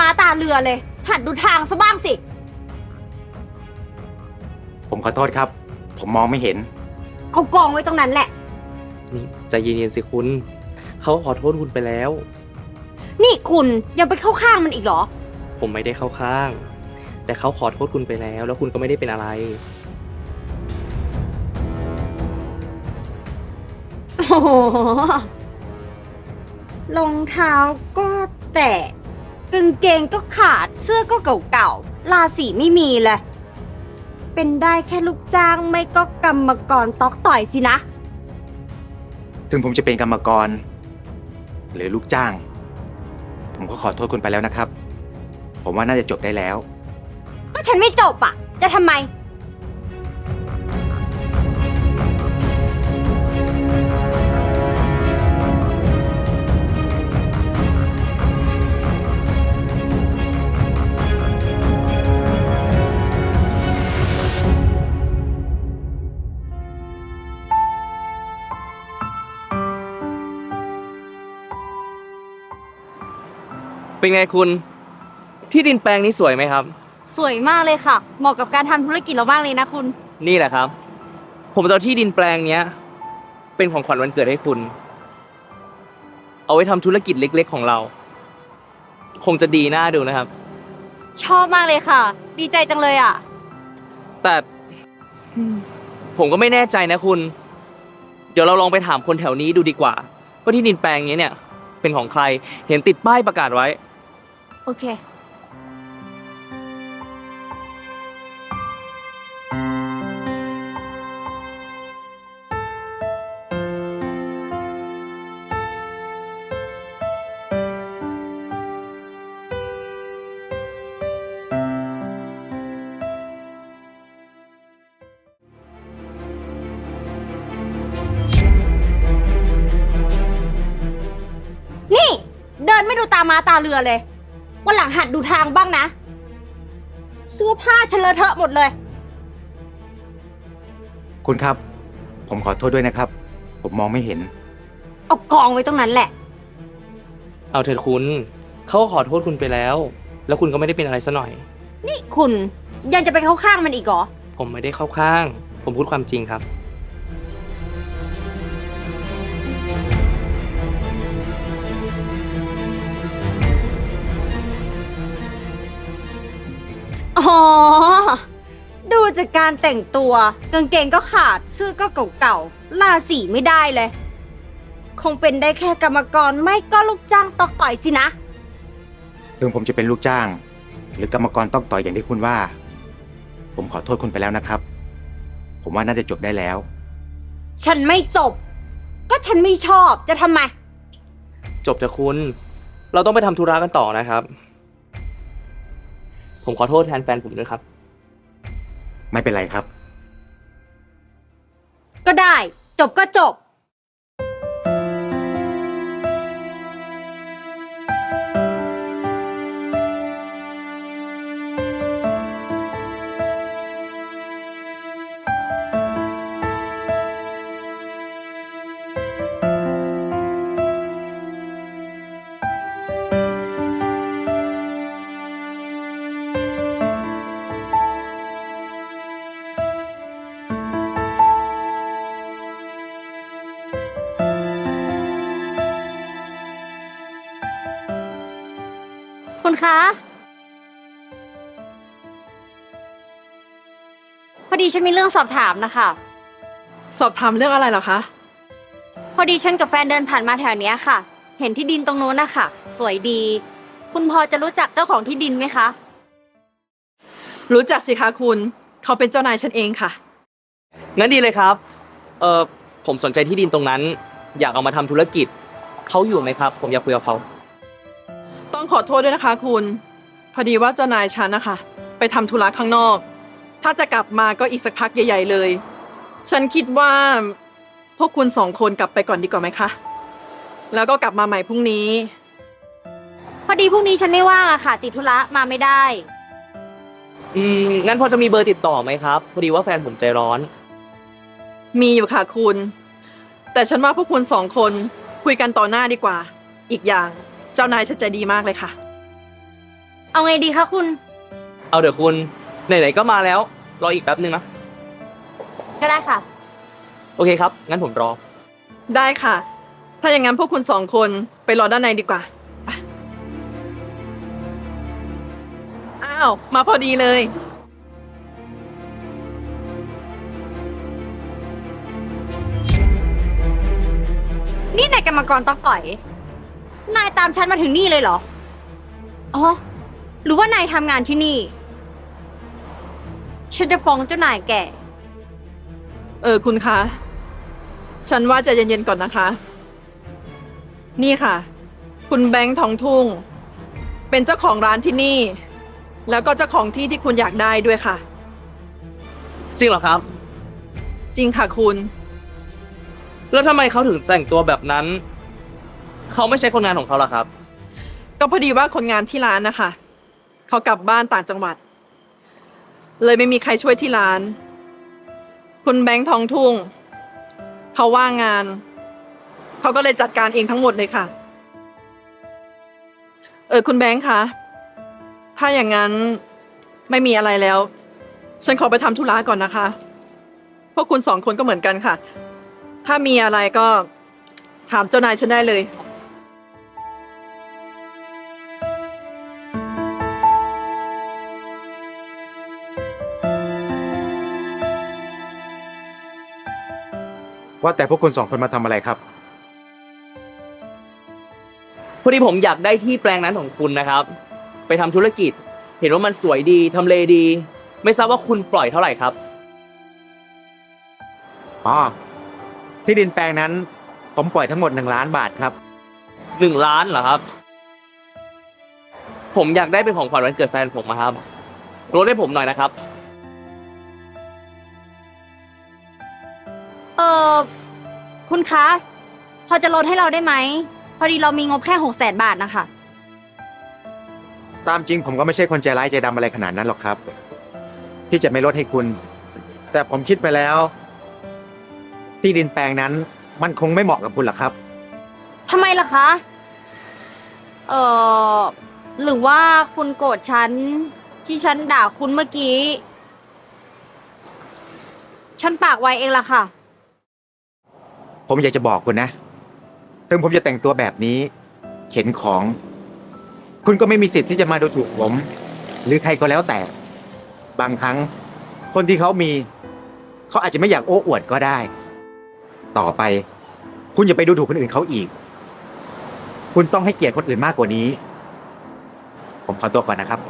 ม้าตาเรือเลย หัดดูทางซะบ้างสิ ผมขอโทษครับ ผมมองไม่เห็น เอากองไว้ตรงนั้นแหละ นี่ใจเย็นๆสิคุณ เขาขอโทษคุณไปแล้ว นี่คุณยังไปเข้าข้างมันอีกเหรอ ผมไม่ได้เข้าข้าง แต่เขาขอโทษคุณไปแล้ว แล้วคุณก็ไม่ได้เป็นอะไร โอ้โหรองเท้าก็แตะ กางเกงก็ขาดเสื้อก็เก่าๆราศีไม่มีเลย เป็นได้แค่ลูกจ้างไม่ก็กรรมกรตอกต่อยสินะ ถึงผมจะเป็นกรรมกร หรือลูกจ้าง ผมก็ขอโทษคุณไปแล้วนะครับ ผมว่าน่าจะจบได้แล้ว ก็ฉันไม่จบอะ จะทำไม เป็นไงคุณ ที่ดินแปลงนี้สวยไหมครับ สวยมากเลยค่ะ เหมาะกับการทำธุรกิจเรามากเลยนะคุณ นี่แหละครับ ผมจะเอาที่ดินแปลงเนี้ย เป็นของขวัญวันเกิดให้คุณ เอาไว้ทำธุรกิจเล็ก ๆ ของเรา คงจะดีน่าดูนะครับ ชอบมากเลยค่ะ ดีใจจังเลยอะ แต่ผมก็ไม่แน่ใจนะคุณ เดี๋ยวเราลองไปถามคนแถวนี้ดูดีกว่า ว่าที่ดินแปลงนี้เนี่ย เป็นของใคร เห็นติดป้ายประกาศไว้ โอเค นี่ เดินไม่ดูตามาตาเรือเลย วันหลังหัดดูทางบ้างนะ เสื้อผ้าเฉนเลอะเทอะหมดเลย คุณครับ ผมขอโทษด้วยนะครับ ผมมองไม่เห็น เอากองไว้ตรงนั้นแหละ เอาเถิดคุณ เขาก็ขอโทษคุณไปแล้ว แล้วคุณก็ไม่ได้เป็นอะไรซะหน่อย นี่คุณยังจะไปเข้าข้างมันอีกเหรอ ผมไม่ได้เข้าข้าง ผมพูดความจริงครับ อ๋อ ดูจากการแต่งตัว กางเกงก็ขาดเสื้อก็เก่าๆราสีไม่ได้เลย คงเป็นได้แค่กรรมกรไม่ก็ลูกจ้างตอกต่อยสินะ ถึงผมจะเป็นลูกจ้าง หรือกรรมกรต้องต่อยอย่างที่คุณว่า ผมขอโทษคุณไปแล้วนะครับ ผมว่าน่าจะจบได้แล้ว ฉันไม่จบ ก็ฉันไม่ชอบจะทำไม จบเถอะคุณ เราต้องไปทำธุระกันต่อนะครับ ผมขอโทษแทนแฟนผมด้วยครับ ไม่เป็นไรครับ ก็ได้ จบก็จบ คุณคะ พอดีฉันมีเรื่องสอบถามนะคะ สอบถามเรื่องอะไรเหรอคะ พอดีฉันกับแฟนเดินผ่านมาแถวเนี้ยค่ะ เห็นที่ดินตรงนู้นนะคะสวยดี คุณพอจะรู้จักเจ้าของที่ดินไหมคะ รู้จักสิคะคุณ เขาเป็นเจ้านายฉันเองค่ะ งั้นดีเลยครับ เออผมสนใจที่ดินตรงนั้น อยากเอามาทำธุรกิจ เขาอยู่ไหมครับ ผมอยากคุยกับเขา ต้องขอโทษด้วยนะคะคุณ พอดีว่าเจ้านายฉันนะคะ ไปทำธุระข้างนอก ถ้าจะกลับมาก็อีกสักพักใหญ่ ๆ เลย ฉันคิดว่า พวกคุณสองคนกลับไปก่อนดีกว่าไหมคะ แล้วก็กลับมาใหม่พรุ่งนี้ พอดีพรุ่งนี้ฉันไม่ว่างอะค่ะ ติดธุระมาไม่ได้ อืมงั้นพอจะมีเบอร์ติดต่อไหมครับ พอดีว่าแฟนผมใจร้อน มีอยู่ค่ะคุณ แต่ฉันว่าพวกคุณสองคนคุยกันต่อหน้าดีกว่า อีกอย่าง เจ้านายฉันใจดีมากเลยค่ะ เอาไงดีคะคุณ เอาเดี๋ยวคุณ ไหนๆก็มาแล้ว รออีกแป๊บนึงนะ ก็ได้ค่ะ โอเคครับ งั้นผมรอ ได้ค่ะ ถ้าอย่างนั้นพวกคุณสองคนไปรอด้านในดีกว่าไปอ้าว มาพอดีเลย นี่นายกรรมกรตอกต่อย นายตามฉันมาถึงนี่เลยเหรอ อ๋อ หรือว่านายทำงานที่นี่ ฉันจะฟ้องเจ้านายแก เออคุณคะ ฉันว่าใจะเย็นๆก่อนนะคะ นี่ค่ะ คุณแบงค์ทองทุ่ง เป็นเจ้าของร้านที่นี่ แล้วก็เจ้าของที่ที่คุณอยากได้ด้วยค่ะ จริงเหรอครับ จริงค่ะคุณ แล้วทำไมเขาถึงแต่งตัวแบบนั้น เขาไม่ใช่คนงานของเขาหรอครับ ก็พอดีว่าคนงานที่ร้านนะคะเขากลับบ้านต่างจังหวัด เลยไม่มีใครช่วยที่ร้าน คุณแบงค์ทองทุ่งเขาว่างงานเขาก็เลยจัดการเองทั้งหมดเลยค่ะ เออคุณแบงค์คะถ้าอย่างนั้นไม่มีอะไรแล้ว ฉันขอไปทำธุระก่อนนะคะ พวกคุณสองคนก็เหมือนกันค่ะ ถ้ามีอะไรก็ถามเจ้านายฉันได้เลย ว่าแต่พวกคุณสองคนมาทำอะไรครับ พอดีผมอยากได้ที่แปลงนั้นของคุณนะครับ ไปทำธุรกิจ เห็นว่ามันสวยดีทำเลดี ไม่ทราบว่าคุณปล่อยเท่าไหร่ครับ อ๋อ ที่ดินแปลงนั้น ผมปล่อยทั้งหมดหนึ่งล้านบาทครับ หนึ่งล้านเหรอครับ ผมอยากได้เป็นของขวัญวันเกิดแฟนผมนะครับลดให้ผมหน่อยนะครับ คุณคะ พอจะลดให้เราได้ไหม พอดีเรามีงบแค่หกแสนบาทนะคะ ตามจริงผมก็ไม่ใช่คนใจร้ายใจดำอะไรขนาดนั้นหรอกครับ ที่จะไม่ลดให้คุณ แต่ผมคิดไปแล้ว ที่ดินแปลงนั้น มันคงไม่เหมาะกับคุณหรอกครับ ทำไมล่ะคะ เออหรือว่าคุณโกรธฉัน ที่ฉันด่าคุณเมื่อกี้ ฉันปากไวเองล่ะค่ะ ผมอยากจะบอกคุณนะถึงผมจะแต่งตัวแบบนี้ เข็นของ คุณก็ไม่มีสิทธิ์ที่จะมาดูถูกผม หรือใครก็แล้วแต่ บางครั้ง คนที่เขามี เขาอาจจะไม่อยากโอ้อวดก็ได้ ต่อไป คุณอย่าไปดูถูกคนอื่นเขาอีก คุณต้องให้เกียรติคนอื่นมากกว่านี้ ผมขอตัวก่อนนะครับ